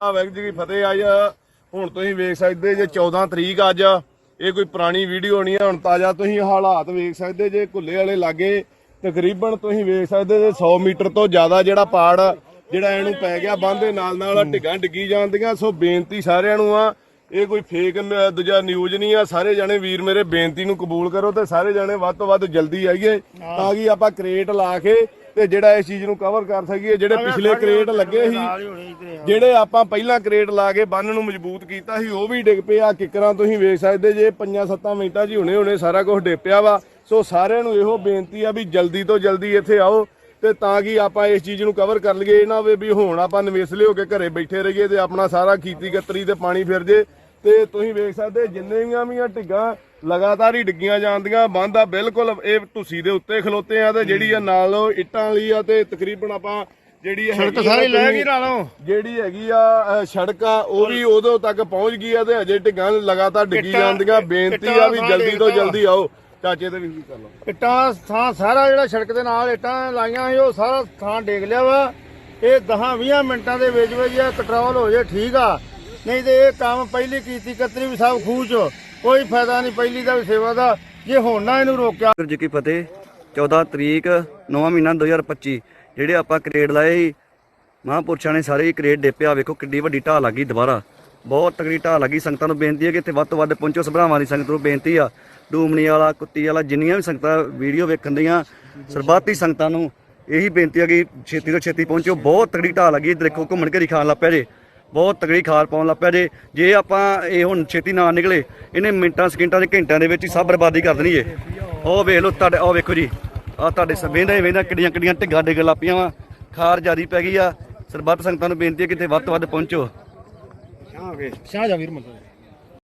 ਆ ਵਾਹਿਗੁਰੂ ਜੀ ਕੀ ਫਤਿਹ ਅੱਜ ਹੁਣ ਤੁਸੀਂ ਵੇਖ ਸਕਦੇ ਜੇ 14 ਤਰੀਕ ਅੱਜ ਇਹ ਕੋਈ ਪੁਰਾਣੀ ਵੀਡੀਓ ਨਹੀਂ ਹੈ ਹੁਣ ਤਾਜ਼ਾ ਤੁਸੀਂ ਹਾਲਾਤ ਵੇਖ ਸਕਦੇ ਜੇ ਘੁੱਲੇ ਵਾਲੇ ਲਾਗੇ ਤਕਰੀਬਨ ਤੁਸੀਂ ਵੇਖ ਸਕਦੇ ਜੇ 100 ਮੀਟਰ ਤੋਂ ਜ਼ਿਆਦਾ ਜਿਹੜਾ ਪਾੜ ਜਿਹੜਾ ਇਹਨੂੰ ਪੈ ਗਿਆ ਬੰਦ ਨਾਲ ਨਾਲ ਢਿੱਗਾਂ ਡਿੱਗੀ ਜਾਂਦੀਆਂ ਸੋ ਬੇਨਤੀ ਸਾਰਿਆਂ ਨੂੰ ਆ ਇਹ ਕੋਈ ਫੇਕ ਦੂਜਾ ਨਿਊਜ਼ ਨਹੀਂ ਆ ਸਾਰੇ ਜਣੇ ਵੀਰ ਮੇਰੇ ਬੇਨਤੀ ਨੂੰ ਕਬੂਲ ਕਰੋ ਤੇ ਸਾਰੇ ਜਣੇ ਵੱਧ ਤੋਂ ਵੱਧ ਜਲਦੀ ਆਈਏ ਤਾਂ ਕਿ ਆਪਾਂ ਕ੍ਰੇਟ ਲਾ ਕੇ ਤੇ ਜਿਹੜਾ ਇਸ ਚੀਜ਼ ਨੂੰ ਕਵਰ ਕਰ ਸਕੀਏ ਜਿਹੜੇ ਪਿਛਲੇ ਕ੍ਰੇਟ ਲੱਗੇ ਸੀ ਜਿਹੜੇ ਆਪਾਂ ਪਹਿਲਾਂ ਕ੍ਰੇਟ ਲਾ ਕੇ ਬੰਨ ਨੂੰ ਮਜ਼ਬੂਤ ਕੀਤਾ ਸੀ ਉਹ ਵੀ ਡਿੱਗ ਪਿਆ ਕਿੱਕਰਾਂ ਤੁਸੀਂ ਵੇਖ ਸਕਦੇ ਜੇ 5-7 ਮਿੰਟਾਂ ਹੀ ਹੁਣੇ ਹੁਣੇ ਸਾਰਾ ਕੁਝ ਡਿੱਗ ਪਿਆ ਵਾ। ਸੋ ਸਾਰਿਆਂ ਨੂੰ ਇਹੋ ਬੇਨਤੀ ਆ ਵੀ ਜਲਦੀ ਤੋਂ ਜਲਦੀ ਇੱਥੇ ਆਓ ਤੇ ਤਾਂ ਕਿ ਆਪਾਂ ਇਸ ਚੀਜ਼ ਨੂੰ ਕਵਰ ਕਰ ਲਈਏ। ਇਹ ਨਾ ਹੋਵੇ ਵੀ ਹੁਣ ਆਪਾਂ ਨਵੇਸਲੇ ਹੋ ਕੇ ਘਰੇ ਬੈਠੇ ਰਹੀਏ ਤੇ ਆਪਣਾ ਸਾਰਾ ਖੀਤੀ ਕਤਰੀ ਤੇ ਪਾਣੀ ਫਿਰ ਜੇ। ਤੇ ਤੁਸੀਂ ਵੇਖ ਸਕਦੇ ਜਿੰਨੇ ਵੀ ਆ ਢਿੱਗਾਂ ਲਗਾਤਾਰ ਹੀ ਡਿੱਗੀਆਂ ਜਾਂਦੀਆਂ ਬੰਦ ਆ ਬਿਲਕੁਲ ਇਹ ਢੁੱਸੀ ਦੇ ਉੱਤੇ ਖਲੋਤੇ ਆ ਤੇ ਜਿਹੜੀ ਆ ਨਾਲ ਉਹ ਇੱਟਾਂ ਵਾਲੀ ਆ ਤੇ ਤਕਰੀਬਨ ਆਪਾਂ ਜਿਹੜੀ ਸੜਕ ਸਾਰੀ ਲੈ ਗਈ ਨਾਲੋਂ। ਜਿਹੜੀ ਹੈਗੀ ਆ ਸੜਕ ਆ ਉਹ ਵੀ ਉਦੋਂ ਤੱਕ ਪਹੁੰਚ ਗਈ ਆ ਤੇ ਅਜੇ ਢਿੱਗਾਂ ਲਗਾਤਾਰ ਡਿੱਗੀ ਜਾਂਦੀਆਂ। ਬੇਨਤੀ ਆ ਵੀ ਜਲਦੀ ਤੋਂ। ਜਲਦੀ ਆਓ। ਚਾਚੇ ਤੇ ਵੀ ਵੀ ਕਰ ਲਓ ਇੱਟਾਂ ਥਾਂ ਸਾਰਾ ਜਿਹੜਾ ਸੜਕ ਦੇ ਨਾਲ ਇੱਟਾਂ ਲਾਈਆਂ ਸੀ ਉਹ ਸਾਰਾ ਥਾਂ ਡੇਗ ਲਿਆ ਵਾ। ਇਹ 10-20 ਮਿੰਟਾਂ ਦੇ ਵਿੱਚ ਵਿੱਚ ਇਹ ਕੰਟਰੋਲ ਹੋ ਜਾਏ ਠੀਕ ਆ। ਨਹੀਂ ਤੇ ਇਹ ਕੰਮ ਪਹਿਲੀ ਕੀਤੀ ਕਤਰੀ ਵੀ ਸਭ ਖੂਚ ਕੋਈ ਫਾਇਦਾ ਨਹੀਂ ਪਹਿਲੀ ਦਾ ਵੀ ਸੇਵਾ ਦਾ, ਜੇ ਹੁਣ ਨਾ ਇਹਨੂੰ ਰੋਕਿਆ। ਵਾਹਿਗੁਰੂ ਜੀ ਕੀ ਫਤਿਹ। 14 ਤਰੀਕ 9ਵਾਂ ਮਹੀਨਾ 2025 ਜਿਹੜੇ ਆਪਾਂ ਕਰੇਡ ਲਾਏ ਸੀ, ਮਹਾਂਪੁਰਸ਼ਾਂ ਨੇ ਸਾਰੇ ਹੀ ਕਰੇਡ ਡੇਪਿਆ ਵੇਖੋ ਕਿੱਡੀ ਵੱਡੀ ਢਾਹ ਲੱਗੀ ਦੁਬਾਰਾ। ਬਹੁਤ ਤਕੜੀ ਢਾਹ ਲੱਗੀ ਸੰਗਤਾਂ ਨੂੰ ਬੇਨਤੀ ਹੈ ਕਿ ਇੱਥੇ ਵੱਧ ਤੋਂ ਵੱਧ ਪਹੁੰਚੋ, ਸਭਰਾਵਾਂ ਦੀ ਸੰਗਤ ਨੂੰ ਬੇਨਤੀ ਆ। ਡੂਮਣੀ ਵਾਲਾ, ਕੁੱਤੀ ਵਾਲਾ, ਜਿੰਨੀਆਂ ਵੀ ਸੰਗਤਾਂ ਵੀਡੀਓ ਵੇਖਣ ਦੀਆਂ, ਸਰਬੱਤੀ ਸੰਗਤਾਂ ਨੂੰ ਇਹੀ ਬੇਨਤੀ ਹੈ ਕਿ ਛੇਤੀ ਤੋਂ ਛੇਤੀ ਪਹੁੰਚੋ। ਬਹੁਤ ਤਕੜੀ ਢਾਹ ਲੱਗੀ ਦੇਖੋ ਘੁੰਮਣ ਘੇਰੀ ਖਾਣ ਲੱਗ ਪਿਆ ਜੇ। ਬਹੁਤ ਤਗੜੀ ਖਾਰ ਪਾਉਣ ਲੱਗ ਪਿਆ ਜੇ ਜੇ ਆਪਾਂ ਇਹ ਹੁਣ ਛੇਤੀ ਨਾ ਨਿਕਲੇ, ਇਹਨੇ ਮਿੰਟਾਂ, ਸਕਿੰਟਾਂ ਦੇ ਘੰਟਿਆਂ ਦੇ ਵਿੱਚ ਹੀ ਸਭ ਬਰਬਾਦੀ ਕਰ ਦੇਣੀ ਏ। ਉਹ ਵੇਖ ਲਓ ਤੁਹਾਡੇ, ਉਹ ਵੇਖੋ ਜੀ ਆ ਤੁਹਾਡੇ ਸਵੇਂਦਾ ਵੇਂਦਾ ਕਿੱਡੀਆਂ ਕਿੱਡੀਆਂ ਢਿੱਗਾਂ ਡਿੱਗ ਲੱਪੀਆਂ ਵਾ। ਖਾਰ ਜਿਆਦੀ ਪੈ ਗਈ ਆ। ਸਰਬੱਤ ਸੰਗਤਾਂ ਨੂੰ ਬੇਨਤੀ ਹੈ ਕਿਤੇ ਵੱਧ ਤੋਂ ਵੱਧ ਪਹੁੰਚੋ। ਸ਼ਾਹ ਜਵੀਰ ਮੰਦਰ